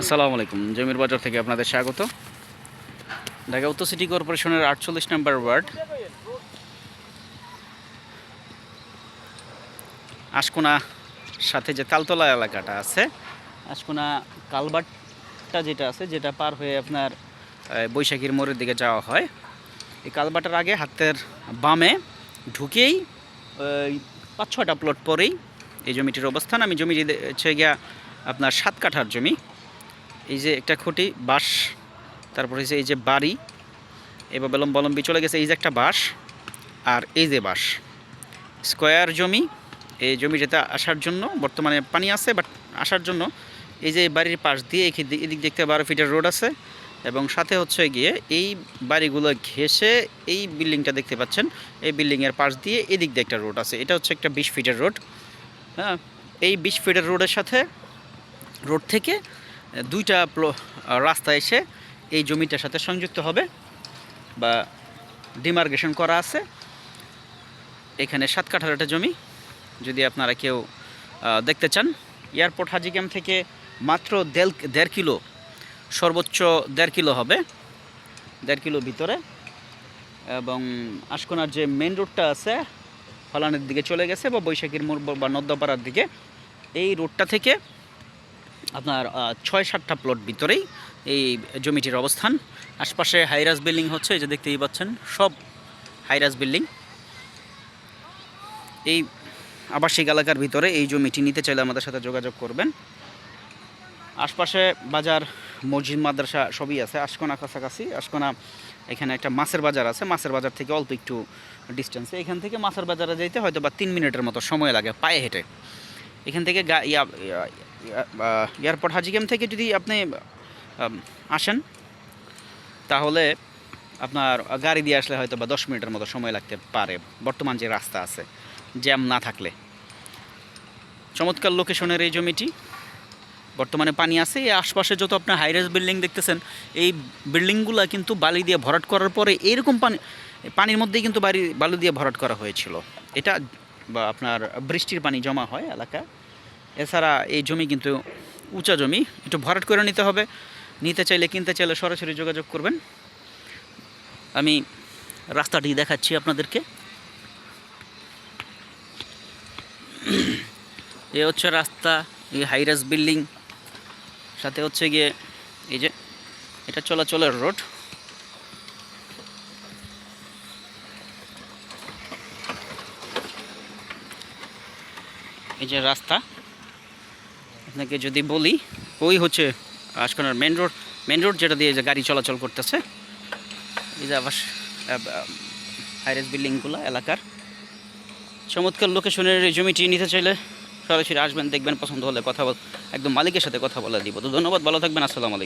আসসালামু আলাইকুম, জমির বাজার থেকে আপনাদের স্বাগত। ঢাকা উত্তর সিটি কর্পোরেশনের আটচল্লিশ নম্বর ওয়ার্ড। আশকোনা সাথে যে তালতলা এলাকাটা আছে, আশকোনা কালবাটটা যেটা আছে, যেটা পার হয়ে আপনার বৈশাখীর মোড়ের দিকে যাওয়া হয়। এই কালবাটার আগে হাতের বামে ঢুকেই পাঁচ ছটা প্লট পরেই এই জমিটির অবস্থান। আমি জমিটি দে- হচ্ছে গিয়া আপনার সাত কাঠার জমি। এই যে একটা খুঁটি, বাঁশ, তারপরে হচ্ছে এই যে বাড়ি, এবার লম্বলম্বি চলে গেছে, এই যে একটা বাঁশ আর এই যে বাঁশ। স্কোয়ার জমি, এই জমিটাতে আসার জন্য বর্তমানে পানি আছে, বাট আসার জন্য এই যে বাড়ির পাশ দিয়ে এদিক দেখতে বারো ফিটের রোড আছে এবং সাথে হচ্ছে গিয়ে এই বাড়িগুলো ঘেসে এই বিল্ডিংটা দেখতে পাচ্ছেন। এই বিল্ডিংয়ের পাশ দিয়ে এদিক দিয়ে একটা রোড আছে। এটা হচ্ছে একটা বিশ ফিটের রোড। এই বিশ ফিটের রোডের সাথে, রোড থেকে দুইটা রাস্তা এসে এই জমিটার সাথে সংযুক্ত হবে বা ডিমার্গেশন করা আছে। এখানে সাত কাঠার একটা জমি, যদি আপনারা কেউ দেখতে চান। এয়ারপোর্ট হাজিগ্রাম থেকে মাত্র দেড় দেড় কিলো, সর্বোচ্চ দেড় কিলো হবে, দেড় কিলো ভিতরে। এবং আশকোনার যে মেন রোডটা আছে ফলানের দিকে চলে গেছে বা বৈশাখীর মোড় বা নদ্যপাড়ার দিকে। এই রোডটা থেকে আপনার ছয় সাতটা প্লট ভিতরেই এই জমিটির অবস্থান। আশপাশে হাইরাস বিল্ডিং হচ্ছে, এই যে দেখতেই পাচ্ছেন, সব হাইরাস বিল্ডিং এই আবাসিক এলাকার ভিতরে এই জমিটি নিতে চাইলে আমাদের সাথে যোগাযোগ করবেন। আশপাশে বাজার মসজিদ, মাদ্রাসা সবই আছে। আশকোনা কাছাকাছি। আশকোনা এখানে একটা মাছের বাজার আছে। মাছের বাজার থেকে অল্প একটু ডিস্টেন্সে এখান থেকে মাছের বাজারে যাইতে হয়তো বা তিন মিনিটের মতো সময় লাগে পায়ে হেঁটে। এখান থেকে গা এয়ারপোর্ট হাজিগ্রাম থেকে যদি আপনি আসেন, তাহলে আপনার গাড়ি দিয়ে আসলে হয়তো বা দশ মিনিটের মতো সময় লাগতে পারে। বর্তমান যে রাস্তা আছে, জ্যাম না থাকলে। চমৎকার লোকেশনের এই জমিটি। বর্তমানে পানি আছে, এই আশপাশে যত আপনার হাইরাইজ বিল্ডিং দেখতেছেন, এই বিল্ডিংগুলো কিন্তু বালি দিয়ে ভরাট করার পরে এরকম পানি, পানির মধ্যেই কিন্তু বাড়ি, বালু দিয়ে ভরাট করা হয়েছিল। এটা বা আপনার বৃষ্টির পানি জমা হয় এলাকা এছাড়া এই জমি কিন্তু উঁচা জমি, একটু ভরাট করে নিতে হবে। নিতে চাইলে, কিনতে চাইলে সরাসরি যোগাযোগ করবেন। আমি রাস্তাটি দেখাচ্ছি আপনাদেরকে। এ হচ্ছে রাস্তা, এই হাইরাস বিল্ডিং সাথে হচ্ছে গিয়ে এই যে এটা চলাচলের রোড। এই যে রাস্তা। আপনাকে যদি বলি, ওই হচ্ছে আশকোনার মেন রোড মেন রোড যেটা দিয়ে যে গাড়ি চলাচল করতেছে। এই যে আবাস হাইরেস বিল্ডিংগুলো এলাকার। চমৎকার লোকেশনের এই জমিটি নিতে চাইলে সরাসরি আসবেন, দেখবেন, পছন্দ হলে কথা একদম মালিকের সাথে কথা বলে দিব। তো ধন্যবাদ, ভালো থাকবেন, আসসালামু